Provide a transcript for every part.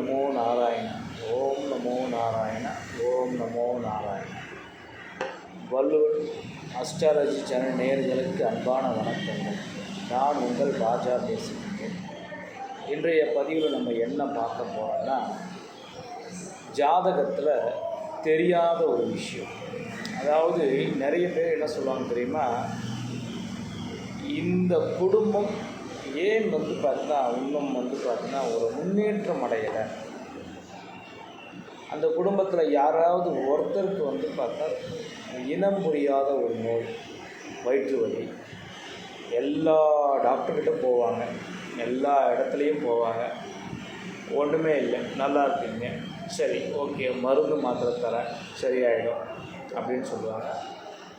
நமோ நாராயண. ஓம் நமோ நாராயண. ஓம் நமோ Narayana. Valluvar astrology channel நேயர்களுக்கு அன்பான வணக்கங்கள். நான் உங்கள் ராஜா பேசுகிறேன் இன்றைய பதிவில் நம்ம என்ன பார்க்க போகிறோம்னா ஜாதகத்தில் தெரியாத ஒரு விஷயம். அதாவது நிறைய பேர் என்ன சொல்லுவாங்க தெரியுமா? இந்த குடும்பம் ஏன் வந்து பார்த்தா இன்னும் வந்து பார்த்தீங்கன்னா ஒரு முன்னேற்றம் அடையலை? அந்த குடும்பத்தில் யாராவது ஒருத்தருக்கு வந்து பார்த்தா இனம் புரியாத ஒரு நோய் வயிற்று வலி. எல்லா டாக்டர்கிட்ட போவாங்க. எல்லா இடத்துலையும் போவாங்க. ஒன்றுமே இல்லை. நல்லா இருக்கீங்க. சரி ஓகே மருந்து மாத்திரை தரேன். சரியாயிடும். அப்படின்னு சொல்லுவாங்க.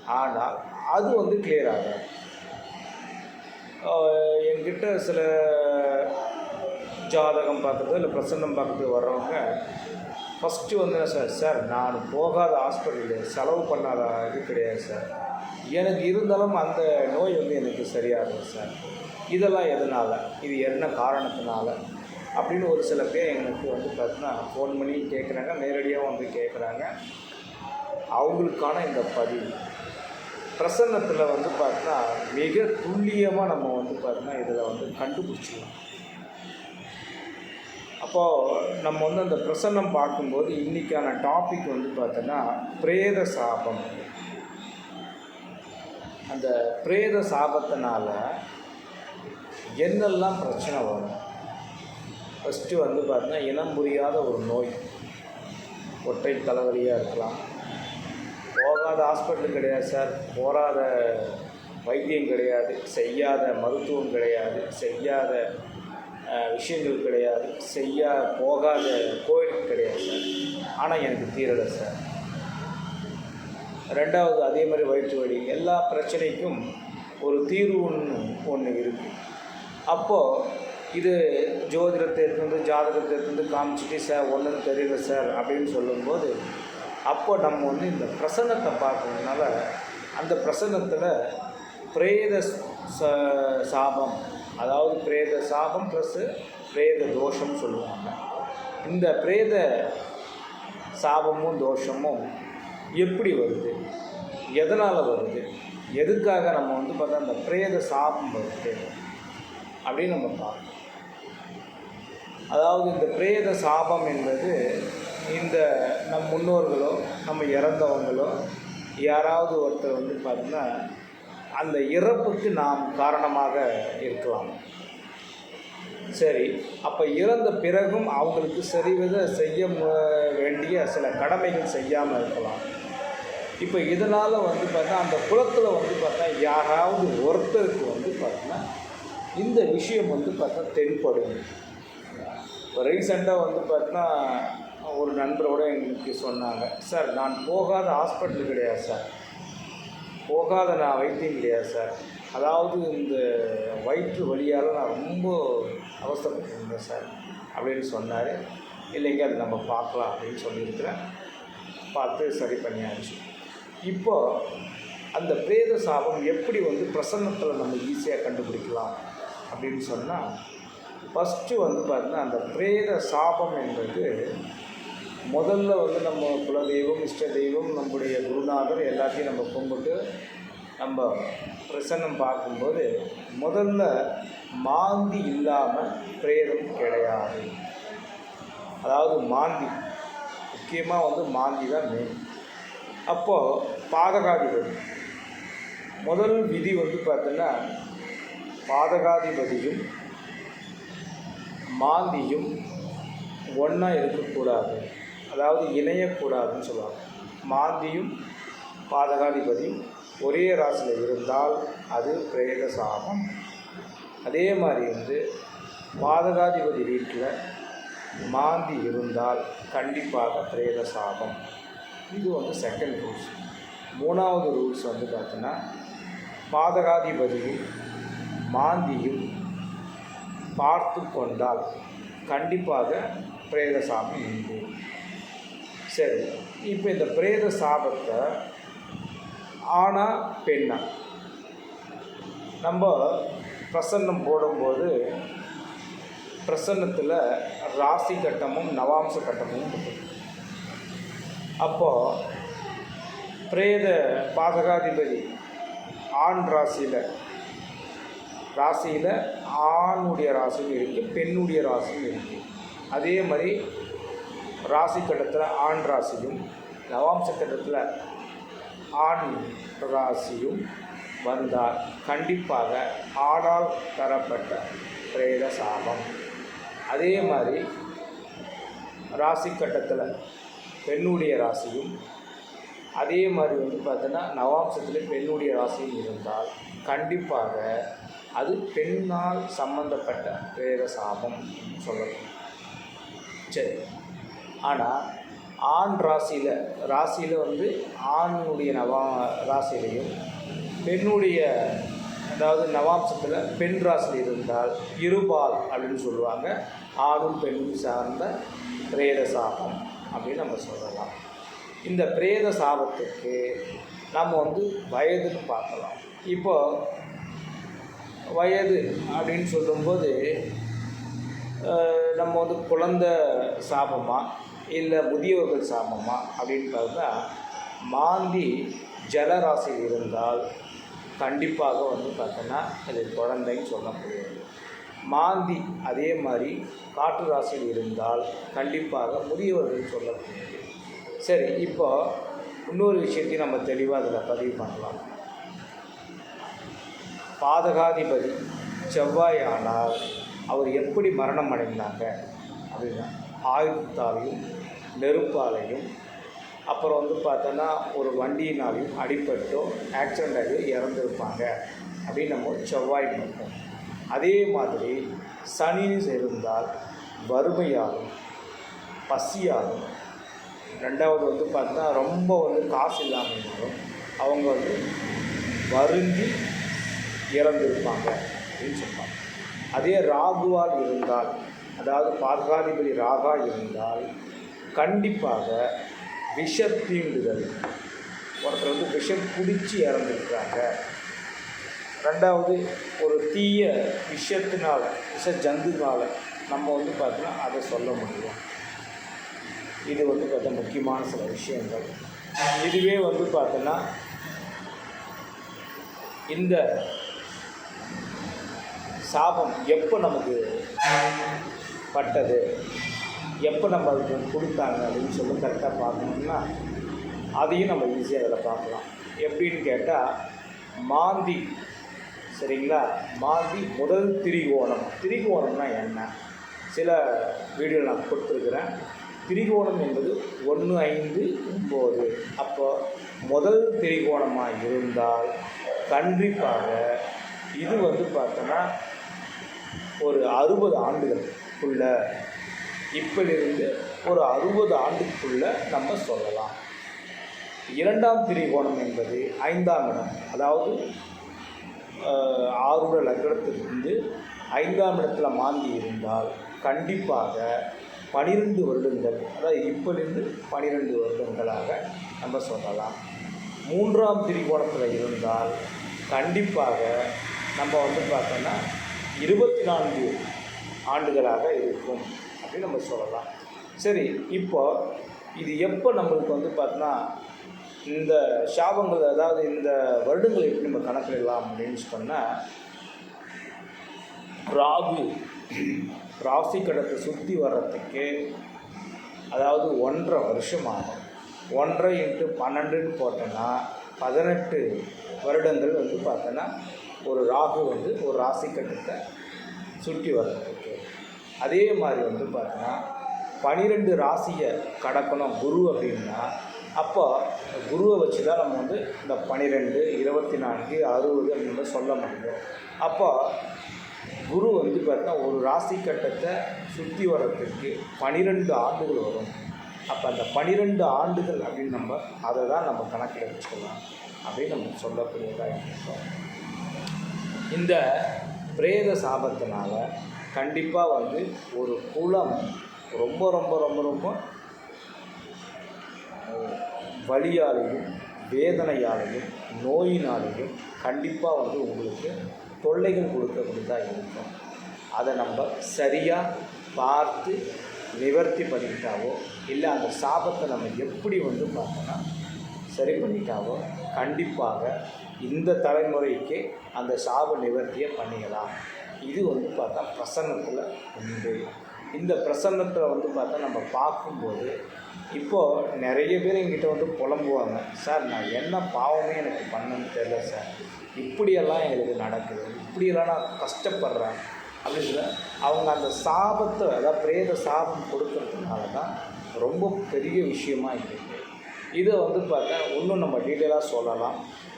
ஆனால் அது வந்து கிளியர் ஆகாது. என்கிட்ட சில ஜாதகம் பார்க்குறது இல்லை பிரசன்னம் பார்க்குறது வர்றவங்க ஃபஸ்ட்டு வந்து என்ன சார் சார் நான் போகாத ஹாஸ்பிட்டலு செலவு பண்ணாத இது கிடையாது சார் எனக்கு இருந்தாலும் அந்த நோய் வந்து எனக்கு சரியாகும் சார் இதெல்லாம் எதனால்? இது என்ன காரணத்தினால? அப்படின்னு ஒரு சில பேர் எனக்கு வந்து பார்த்தீங்கன்னா ஃபோன் பண்ணி கேட்குறாங்க நேரடியாக வந்து கேட்குறாங்க அவங்களுக்கான இந்த பதிவு. பிரசன்னத்தில் வந்து பார்த்தீங்கன்னா மிக துல்லியமாக நம்ம வந்து பார்த்தீங்கன்னா இதில் வந்து கண்டுபிடிச்சிடலாம். அப்போது நம்ம வந்து அந்த பிரசன்னம் பார்க்கும்போது இன்றைக்கான டாபிக் வந்து பார்த்தோன்னா பிரேத சாபம் அந்த பிரேத சாபத்தினால என்னெல்லாம் பிரச்சனை வரும்? ஃபஸ்ட்டு வந்து பார்த்தீங்கன்னா இனம் புரியாத ஒரு நோய். ஒற்றை தலைவலியாக இருக்கலாம். போகாத ஹாஸ்பிட்டல் கிடையாது சார். போகாத வைத்தியம் கிடையாது செய்யாத மருத்துவம் கிடையாது செய்யாத விஷயங்கள் கிடையாது செய்ய போகாத கோயில் கிடையாது சார். ஆனால் எனக்கு தீரலை சார். ரெண்டாவது அதே மாதிரி வயிற்று வலி. எல்லா பிரச்சனைக்கும் ஒரு தீர்வு ஒன்று ஒன்று இருக்குது அப்போது இது ஜோதிடத்தை வந்து ஜாதகத்தை எடுத்துட்டு காமிச்சிட்டு சார் ஒன்றும் தெரியல சார் அப்படின்னு சொல்லும்போது அப்போ நம்ம வந்து இந்த பிரசன்னத்தை பார்க்கறதுனால அந்த பிரசன்னத்தில் பிரேத ச சாபம் அதாவது பிரேத சாபம் ப்ளஸ்ஸு பிரேத தோஷம் சொல்லுவாங்க. இந்த பிரேத சாபமும் தோஷமும் எப்படி வருது? எதனால் வருது? எதுக்காக நம்ம வந்து பார்த்தா அந்த பிரேத சாபம் வருது? அப்படின்னு நம்ம பார்க்கணும். அதாவது இந்த பிரேத சாபம் என்பது இந்த நம் முன்னோர்களோ நம்ம இறந்தவங்களோ யாராவது ஒருத்தர் வந்து பார்த்தீங்கன்னா அந்த இறப்புக்கு நாம் காரணமாக இருக்கலாம். சரி அப்போ இறந்த பிறகும் அவங்களுக்கு சரிவித செய்ய வேண்டிய சில கடமைகள் செய்யாமல் இருக்கலாம். இப்போ இதனால் வந்து பார்த்தா அந்த குலத்தில் வந்து பார்த்தா யாராவது ஒருத்தருக்கு வந்து பார்த்தா இந்த விஷயம் வந்து பார்த்தா தென்படும். இப்போ ரீசெண்டாக வந்து பார்த்தா ஒரு நண்பரோட எங்களுக்கு சொன்னாங்க சார் நான் போகாத ஹாஸ்பிட்டல் கிடையாது சார். போகாத நான் வைத்தியம் கிடையாது சார். அதாவது இந்த வயிற்று வழியால் நான் ரொம்ப அவசரப்பட்டிருந்தேன் சார். அப்படின்னு சொன்னார். இல்லைங்க அது நம்ம பார்க்கலாம் அப்படின்னு சொல்லியிருக்கிறேன். பார்த்து சரி பண்ணியாச்சு. இப்போ அந்த பிரேத சாபம் எப்படி வந்து பிரசன்னத்தில் நம்ம ஈஸியாக கண்டுபிடிக்கலாம் அப்படின்னு சொன்னால் ஃபஸ்ட்டு வந்து பார்த்தீங்கன்னா அந்த பிரேத சாபம் என்பது முதல்ல வந்து நம்ம குலதெய்வம் இஷ்ட தெய்வம் நம்முடைய குருநாதர் எல்லாத்தையும் நம்ம கும்பிட்டு நம்ம பிரசன்னம் பார்க்கும்போது முதல்ல மாந்தி இல்லாமல் பிரேதம் கிடையாது. அதாவது மாந்தி முக்கியமாக வந்து மாந்தி தான் மெயின் அப்போது பாதகாதிபதி முதல் விதி வந்து பார்த்தோன்னா பாதகாதிபதியும் மாந்தியும் ஒன்றா இருக்கக்கூடாது. அதாவது இணையக்கூடாதுன்னு சொல்லுவாங்க. மாந்தியும் பாதகாதிபதியும் ஒரே ராசியில் இருந்தால் அது பிரேத சாபம் அதே மாதிரி வந்து பாதகாதிபதி வீட்டில் மாந்தி இருந்தால் கண்டிப்பாக பிரேத சாபம் இது வந்து செகண்ட் ரூல்ஸ் மூணாவது ரூல்ஸ் வந்து பார்த்தோன்னா பாதகாதிபதியும் மாந்தியும் பார்த்து கொண்டால் கண்டிப்பாக பிரேத சாபம் உண்டு. சரி. இப்போ இந்த பிரேத சாபத்தை ஆணா பெண்ணா? நம்ம பிரசன்னம் போடும்போது பிரசன்னத்தில் ராசி கட்டமும் நவாம்ச கட்டமும் இருக்குது அப்போது பிரேத பாதகாதிபதி ஆண் ராசியில் ராசியில் ஆணுடைய ராசியும் இருக்குது பெண்ணுடைய ராசியும் இருக்குது அதே மாதிரி ராசி கட்டத்தில் ஆண் ராசியும் நவாம்ச கட்டத்தில் ஆண் ராசியும் வந்தால் கண்டிப்பாக ஆடால் தரப்பட்ட பிரேத சாபம். அதே மாதிரி ராசி கட்டத்தில் பெண்ணுடைய ராசியும் அதே மாதிரி வந்து பார்த்தீங்கன்னா நவாம்சத்தில் பெண்ணுடைய ராசியும் இருந்தால் கண்டிப்பாக அது பெண்ணால் சம்பந்தப்பட்ட பிரேத சாபம் சொல்லணும். சரி. ஆனால் ஆண் ராசியில் ராசியில் வந்து ஆணுடைய நவா ராசியிலையும் பெண்ணுடைய அதாவது நவாம்சத்தில் பெண் ராசியில் இருந்தால் இருபால் அப்படின்னு சொல்லுவாங்க. ஆணும் பெண்ணும் சார்ந்த பிரேத சாபம் அப்படின்னு நம்ம சொல்லலாம். இந்த பிரேத சாபத்துக்கு நம்ம வந்து வயதுன்னு பார்க்கலாம். இப்போ வயது அப்படின்னு சொல்லும்போது நம்ம வந்து குழந்த சாபமாக இல்லை முதியவர்கள் சாமமா அப்படின்னு பார்த்தா மாந்தி ஜலராசியில் இருந்தால் கண்டிப்பாக வந்து பார்த்தோன்னா இது குழந்தைன்னு சொல்ல முடியாது மாந்தி அதே மாதிரி காற்று ராசியில் இருந்தால் கண்டிப்பாக முதியவர்கள் சொல்ல முடியாது சரி இப்போ இன்னொரு விஷயத்தையும் நம்ம தெளிவாக அதில் பதிவு பண்ணலாம். பாதகாதிபதி செவ்வாய் ஆனால் அவர் எப்படி மரணம் அடைந்தாங்க அப்படின்னா ஆயுதத்தாலையும் நெருப்பாலையும் அப்புறம் வந்து பார்த்தோன்னா ஒரு வண்டியினாலையும் அடிபட்டோ ஆக்சிடெண்ட் ஆகி இறந்துருப்பாங்க. அப்படின்னு நம்ம செவ்வாய் பார்ப்போம் அதே மாதிரி சனின்னு இருந்தால் வறுமையாலும் பசியாலும் ரெண்டாவது வந்து பார்த்தா ரொம்ப வந்து காசு இல்லாமல் இருந்தாலும் அவங்க வந்து வருந்தி இறந்திருப்பாங்க அப்படின்னு சொல்லுவாங்க அதே ராகுவால் இருந்தால் அதாவது பாதகாதிபதி ராகா இருந்தால் கண்டிப்பாக விஷ தீண்டுதல். ஒருத்தர் வந்து விஷம் குடித்து இறந்துருக்காங்க ரெண்டாவது ஒரு தீய விஷத்தினால் விஷ ஜந்துனால் நம்ம வந்து பார்த்தோன்னா அதை சொல்ல முடியும். இது வந்து பார்த்தா முக்கியமான சில விஷயங்கள். இதுவே வந்து பார்த்தோன்னா இந்த சாபம் எப்போ நமக்கு பட்டது. எப்போ நம்ம அதுக்கு கொடுத்தாங்க அப்படின்னு சொல்லி கரெக்டாக பார்க்கணும்னா அதையும் நம்ம ஈஸியாக அதில் பார்க்கலாம். எப்படின்னு கேட்டால் மாந்தி சரிங்களா? மாந்தி முதல் திரிகோணம். திரிகோணம்னா என்ன? சில வீடியோ நான் கொடுத்துருக்குறேன். திரிகோணம் என்பது ஒன்று ஐந்து ஒம்பது அப்போ முதல் திரிகோணமாக இருந்தால் கண்டிப்பாக இது வந்து பார்த்தோன்னா ஒரு அறுபது ஆண்டுகள். ஆண்டுக்குள்ள இப்பிலிருந்து ஒரு அறுபது ஆண்டுக்குள்ள நம்ம சொல்லலாம். இரண்டாம் திரிகோணம் என்பது ஐந்தாம் இடம். அதாவது ஆஹ், ஆறுட லக்னத்திலிருந்து ஐந்தாம் இடத்துல மாந்தி இருந்தால் கண்டிப்பாக பனிரெண்டு வருடங்கள் அதாவது இப்பிலிருந்து பனிரெண்டு வருடங்களாக நம்ம சொல்லலாம். மூன்றாம் திரிகோணத்தில் இருந்தால் கண்டிப்பாக நம்ம வந்து பார்த்தோன்னா இருபத்தி நான்கு ஆண்டுகளாக இருக்கும் அப்படின்னு நம்ம சொல்லலாம். சரி இப்போ இது எப்போ நம்மளுக்கு வந்து பார்த்தோன்னா இந்த சாபங்கள் அதாவது இந்த வருடங்களை எப்படி நம்ம கணக்கிடலாம் அப்படின்னு சொன்னால் ராகு ராசி கடத்தை சுற்றி வர்றதுக்கு அதாவது ஒன்றரை வருஷம் ஆகும். ஒன்றரை இன்ட்டு பன்னெண்டுன்னு போட்டோன்னா பதினெட்டு வருடங்கள் வந்து பார்த்தோன்னா ஒரு ராகு வந்து ஒரு ராசி கட்டத்தை சுற்றி வர்றது. அதே மாதிரி வந்து பார்த்தீங்கன்னா பனிரெண்டு ராசியை கடக்கணும் குரு அப்படின்னா அப்போ குருவை வச்சு தான் நம்ம வந்து இந்த பனிரெண்டு இருபத்தி நான்கு அறுபது அப்படின்னு சொல்ல முடியும். அப்போ குரு வந்து பார்த்தீங்கன்னா ஒரு ராசி கட்டத்தை சுற்றி வர்றதுக்கு பனிரெண்டு ஆண்டுகள் வரும். அப்போ அந்த பனிரெண்டு ஆண்டுகள் அப்படின்னு நம்ம அதை தான் நம்ம கணக்கில் வச்சுக்கலாம் அப்படின்னு நம்ம சொல்லக்கூடியதாக இருக்கோம். இந்த பிரேத சாபத்தினால கண்டிப்பாக வந்து ஒரு குலம் ரொம்ப ரொம்ப ரொம்ப ரொம்ப வழியாலையும் வேதனையாலையும் நோயினாலையும் கண்டிப்பாக வந்து உங்களுக்கு தொல்லைகள் கொடுக்கக்கூடியதாக இருக்கும். அதை நம்ம சரியாக பார்த்து நிவர்த்தி பண்ணிக்கிட்டாவோ இல்லை அந்த சாபத்தை நம்ம எப்படி வந்து பார்த்தோன்னா சரி பண்ணிட்டாவோ கண்டிப்பாக இந்த தலைமுறைக்கு அந்த சாப நிவர்த்தியை பண்ணிக்கலாம். இது வந்து பார்த்தா பிரசன்னத்தில் உண்டு இந்த பிரசன்னத்தில் வந்து பார்த்தா நம்ம பார்க்கும்போது இப்போது நிறைய பேர் எங்கிட்ட வந்து புலம்புவாங்க சார் நான் என்ன பாவமே எனக்கு பண்ணணும்னு தெரியல சார். இப்படியெல்லாம் எங்களுக்கு நடக்குது. இப்படியெல்லாம் நான் கஷ்டப்படுறேன். அப்படின்னு சொல்லி அவங்க அந்த சாபத்தை அதாவது பிரேத சாபம் கொடுக்கறதுனால தான் ரொம்ப பெரிய விஷயமா இருக்குது இதை வந்து பார்த்தா இன்னும் நம்ம டீட்டெயிலாக சொல்லலாம்.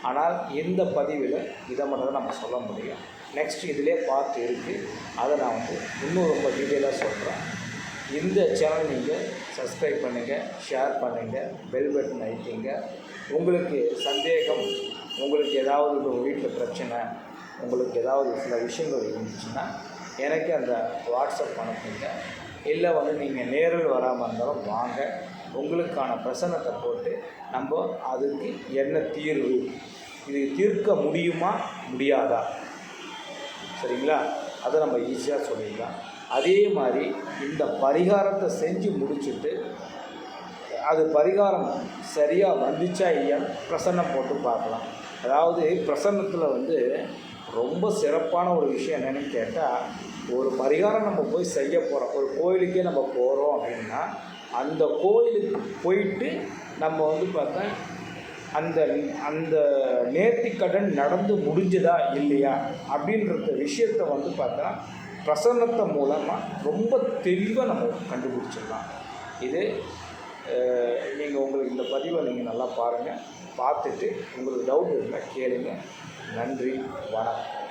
ஆனால் இந்த பதிவில் இதை மட்டும் தான் நம்ம சொல்ல முடியும். நெக்ஸ்ட் இதிலே பார்த்து இருக்குது அதை நான் வந்து இன்னும் ரொம்ப டீட்டெயிலாக சொல்கிறேன் இந்த சேனல் நீங்கள் சப்ஸ்கிரைப் பண்ணுங்கள் ஷேர் பண்ணுங்கள் பெல் பட்டன் அழுத்திங்க. உங்களுக்கு சந்தேகம் உங்களுக்கு ஏதாவது ஒரு வீட்டில் பிரச்சனை உங்களுக்கு ஏதாவது சில விஷயங்கள் இருந்துச்சுன்னா எனக்கு அந்த வாட்ஸ்அப் அனுப்புங்க. இல்லை வந்து நீங்கள் நேரில் வராமல் இருந்தாலும் வாங்க. உங்களுக்கான பிரசனத்தை போட்டு நம்ம அதுக்கு என்ன தீர்வு? இது தீர்க்க முடியுமா? முடியாதா? சரிங்களா? அதை நம்ம ஈஸியாக சொல்லிடலாம். அதே மாதிரி இந்த பரிகாரத்தை செஞ்சு முடிச்சுட்டு அது பரிகாரம் சரியாக வந்துச்சா இல்லையான்னு பிரசன்னம் போட்டு பார்க்கலாம். அதாவது பிரசன்னத்தில் வந்து ரொம்ப சிறப்பான ஒரு விஷயம் என்னென்னு கேட்டால் ஒரு பரிகாரம் நம்ம போய் செய்ய போகிறோம் ஒரு கோயிலுக்கே நம்ம போகிறோம் அப்படின்னா அந்த கோயிலுக்கு போயிட்டு நம்ம வந்து பார்த்தா அந்த அந்த நேர்த்திக்கடன் நடந்து முடிஞ்சுதா இல்லையா அப்படின்றத விஷயத்தை வந்து பார்த்தா பிரசன்னத்தை மூலமாக ரொம்ப தெளிவாக நம்ம கண்டுபிடிச்சிடலாம். இது நீங்கள் உங்களுக்கு இந்த பதிவை நீங்கள் நல்லா பாருங்கள் பார்த்துட்டு உங்களுக்கு டவுட் இருந்தால் கேளுங்க. நன்றி. வணக்கம்.